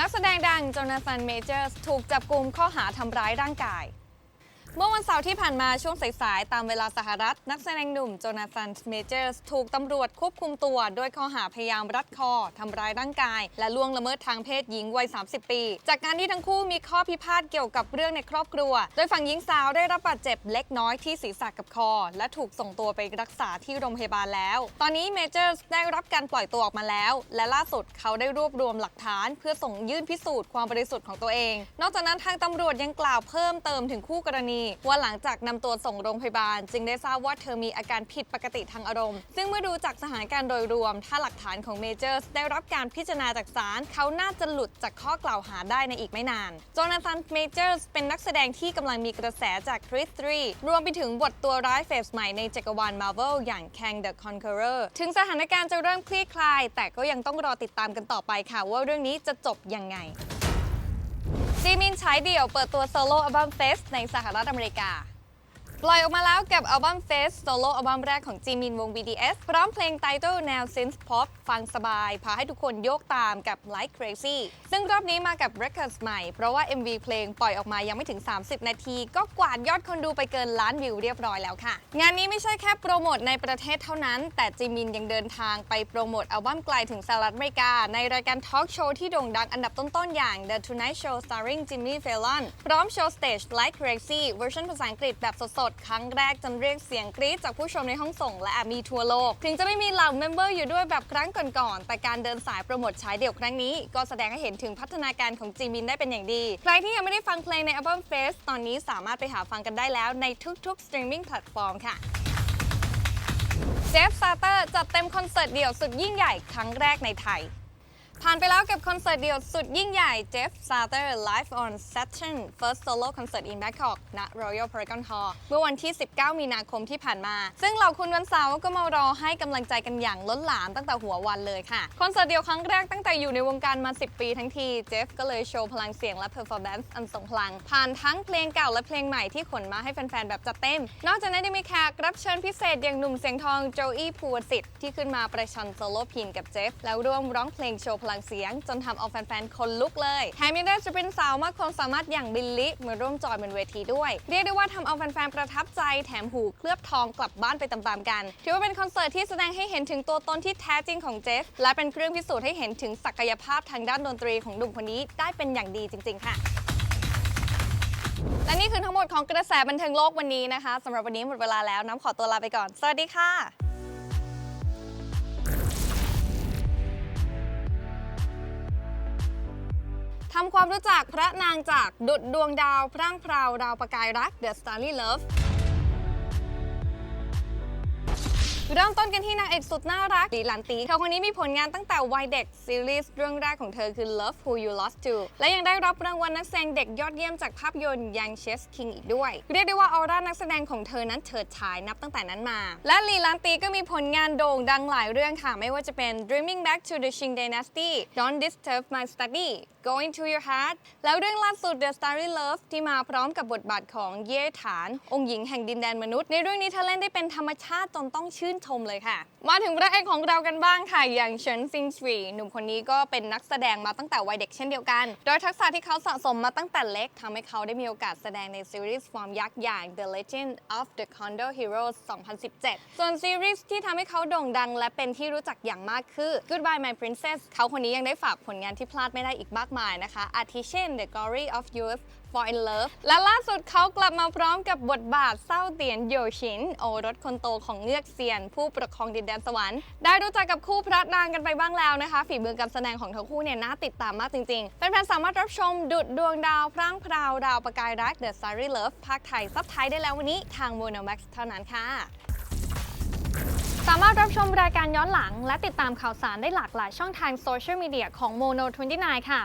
นักแสดงดังโจนาธานเมเจอร์สถูกจับกลุ่มข้อหาทำร้ายร่างกาย เมื่อวันเสาร์ที่ผ่านมาช่วงสายๆ ตามเวลาสหรัฐ นักแสดงหนุ่มโจนาธานเมเจอร์สถูกตำรวจควบคุมตัว ด้วยข้อหาพยายามรัดคอ ทำร้ายร่างกาย และล่วงละเมิดทางเพศหญิงวัย 30 ปี จากการที่ทั้งคู่มีข้อพิพาทเกี่ยวกับเรื่องในครอบครัว โดยฝั่งหญิงสาวได้รับบาดเจ็บเล็กน้อยที่ศีรษะกับคอ และถูกส่งตัวไปรักษาที่โรงพยาบาลแล้ว ตอนนี้เมเจอร์สได้รับการปล่อยตัวออกมาแล้ว และล่าสุดเขาได้รวบรวมหลักฐาน เพื่อส่งยื่นพิสูจน์ความบริสุทธิ์ของตัวเอง นอกจากนั้นทางตำรวจยังกล่าวเพิ่มเติมถึงคู่กรณีว่าหลังจากนำตัวส่งโรงพยาบาล จึงได้ทราบว่าเธอมีอาการผิดปกติทางอารมณ์ ซึ่งเมื่อดูจากสถานการณ์โดยรวม ถ้าหลักฐานของเมเจอร์สได้รับการพิจารณาจากศาลเขาน่าจะหลุดจากข้อกล่าวหาได้ในอีกไม่นานโจนาธานเมเจอร์เป็นนักแสดงที่กำลังมีกระแสจากคริสตรีรวมไปถึงบทตัวร้ายเฟสใหม่ในจักรวาลมาร์เวลอย่าง Kang the Conqueror ถึงสถานการณ์จะเริ่มคลี่คลาย แต่ก็ยังต้องรอติดตามกันต่อไปค่ะว่าเรื่องนี้จะจบยังไง จีมินใช้เดี่ยวเปิดตัวโซโล่อัลบั้มเฟสในสหรัฐอเมริกา ปล่อยออกมาแล้วกับอัลบั้ม Face โซโล่อัลบั้มแรกของจีมินวง BTS พร้อมเพลงไตเติลแนว synth pop ฟังสบาย พาให้ทุกคนโยกตามกับ Like Crazy ซึ่งรอบนี้มากับ Records ใหม่ เพราะว่า MV เพลงปล่อยออกมายังไม่ถึง 30 นาที ก็กวาดยอดคนดูไปเกินล้านวิวเรียบร้อยแล้วค่ะ งานนี้ไม่ใช่แค่โปรโมทในประเทศเท่านั้น แต่จีมินยังเดินทางไปโปรโมทอัลบั้มไกลถึงสหรัฐอเมริกา ในรายการทอล์กโชว์ที่โด่งดังอันดับต้นๆอย่าง The Tonight Show starring Jimmy Fallon พร้อมโชว์สเตจ Like Crazy เวอร์ชันภาษาอังกฤษแบบสดๆครั้งแรกจนเรียกเสียงกรี๊ดจากผู้ชมในห้องส่งและแอบมีทัวร์โลก ถึงจะไม่มีเหล่าเมมเบอร์อยู่ด้วยแบบครั้งก่อนๆ แต่การเดินสายโปรโมทฉายเดี่ยวครั้งนี้ ก็แสดงให้เห็นถึงพัฒนาการของจีมินได้เป็นอย่างดี ใครที่ยังไม่ได้ฟังเพลงในอัลบั้ม Face ตอนนี้สามารถไปหาฟังกันได้แล้วในทุกๆ streaming platform ค่ะเจฟซาเตอร์จัดเต็มคอนเสิร์ตเดี่ยวสุดยิ่งใหญ่ครั้งแรกในไทย ผ่านไปแล้วกับคอนเสิร์ตเดี่ยวสุดยิ่งใหญ่ Jeff Sater Live on Session First Solo Concert in Bangkok ณ Royal Paragon Hall เมื่อวันที่ 19 มีนาคมที่ผ่านมา ซึ่งเหล่าคุณวันเสาร์ก็มารอให้กำลังใจกันอย่างล้นหลามตั้งแต่หัววันเลยค่ะ คอนเสิร์ตเดี่ยวครั้งแรกตั้งแต่อยู่ในวงการมา 10 ปีทั้งที เจฟก็เลยโชว์พลังเสียงและ performance อันทรงพลัง ผ่านทั้งเพลงเก่าและเพลงใหม่ที่ขนมาให้แฟนๆ แบบจัดเต็ม นอกจากนั้นยังมีแขกรับเชิญพิเศษอย่างหนุ่มเสียงทองโจอี้ภูวสิทธิ์ที่ขึ้นมาประชันโซโล่พินกับเจฟแล้วร่วมร้องเพลงโชว์พลังเสียง จนทำเอาแฟนๆ คนลุกเลยแถมยังได้จะเป็นสาวมากความสามารถอย่างบิลลี่มาร่วมจอยบนเวทีด้วย เรียกได้ว่าทำเอาแฟนๆ ประทับใจแถมหูเคลือบทองกลับบ้านไปตามๆกัน ถือว่าเป็นคอนเสิร์ตที่แสดงให้เห็นถึงตัวตนที่แท้จริงของเจฟ และเป็นเครื่องพิสูจน์ให้เห็นถึงศักยภาพทางด้านดนตรีของหนุ่มคนนี้ได้เป็นอย่างดีจริง ๆ ค่ะและนี่คือทั้งหมดของกระแสบันเทิงโลกวันนี้นะคะสำหรับวันนี้หมดเวลาแล้วน้ำขอตัวลาไปก่อน สวัสดีค่ะ ทำความรู้จักพระนางจากดุดดวงดาวพร่างพราวดาวประกายรัก The Starry Love เริ่มต้นกันที่นางเอกสุดน่ารักลีหลันตีเธอคนนี้มีผลงานตั้งแต่วัยเด็ก ซีรีส์เรื่องแรกของเธอคือ Love Who You Lost To และยังได้รับรางวัลนักแสดงเด็กยอดเยี่ยมจากภาพยนตร์ Young Chess King อีกด้วย เรียกได้ว่าออร่านักแสดงของเธอนั้นเฉิดฉายนับตั้งแต่นั้นมา และลีหลันตีก็มีผลงานโด่งดังหลายเรื่องค่ะ ไม่ว่าจะเป็น Dreaming Back to the Qing Dynasty Don't Disturb My Study Going to Your Heart แล้วเรื่องล่าสุด The Starry Love ที่มาพร้อมกับบทบาทของเย่ฐาน องค์หญิงแห่งดินแดนมนุษย์ ในเรื่องนี้เธอเล่นได้เป็นธรรมชาติจนต้องชื่นชมเลยค่ะ มาถึงพระเอกของเรากันบ้างค่ะ อย่างเฉินซิงชวีหนุ่มคนนี้ก็เป็นนักแสดงมาตั้งแต่วัยเด็กเช่นเดียวกัน โดยทักษะที่เขาสะสมมาตั้งแต่เล็กทำให้เขาได้มีโอกาสแสดงในซีรีส์ฟอร์มยักษ์อย่าง The Legend of the Condor Heroes 2017 ส่วนซีรีส์ที่ทำให้เขาโด่งดัง และเป็นที่รู้จักอย่างมากคือ Goodbye My Princess เขาคนนี้ยังได้ฝากผลงานที่พลาดไม่ได้อีกมากมายนะคะ อาทิเช่น The Glory of Youth Fall in Love และล่าสุดเขากลับมาพร้อมกับบทบาทเศร้าเตียนโยชิน โอรสคนโตของเงือกเซียน ผู้ปกครองดินแดนสวรรค์ ได้รู้จักกับคู่พระนางกันไปบ้างแล้วนะคะ ฝีมือการแสดงของทั้งคู่เนี่ยน่าติดตามมากจริงๆแฟนๆสามารถรับชมดุดดวงดาวพร่างพราวดาวประกายรัก The Starry Love ภาคไทยซับไทยได้แล้ววันนี้ทาง Mono Max เท่านั้นค่ะสามารถรับชมรายการย้อนหลัง และติดตามข่าวสารได้หลากหลายช่องทางโซเชียลมีเดียของ Mono 29 ค่ะ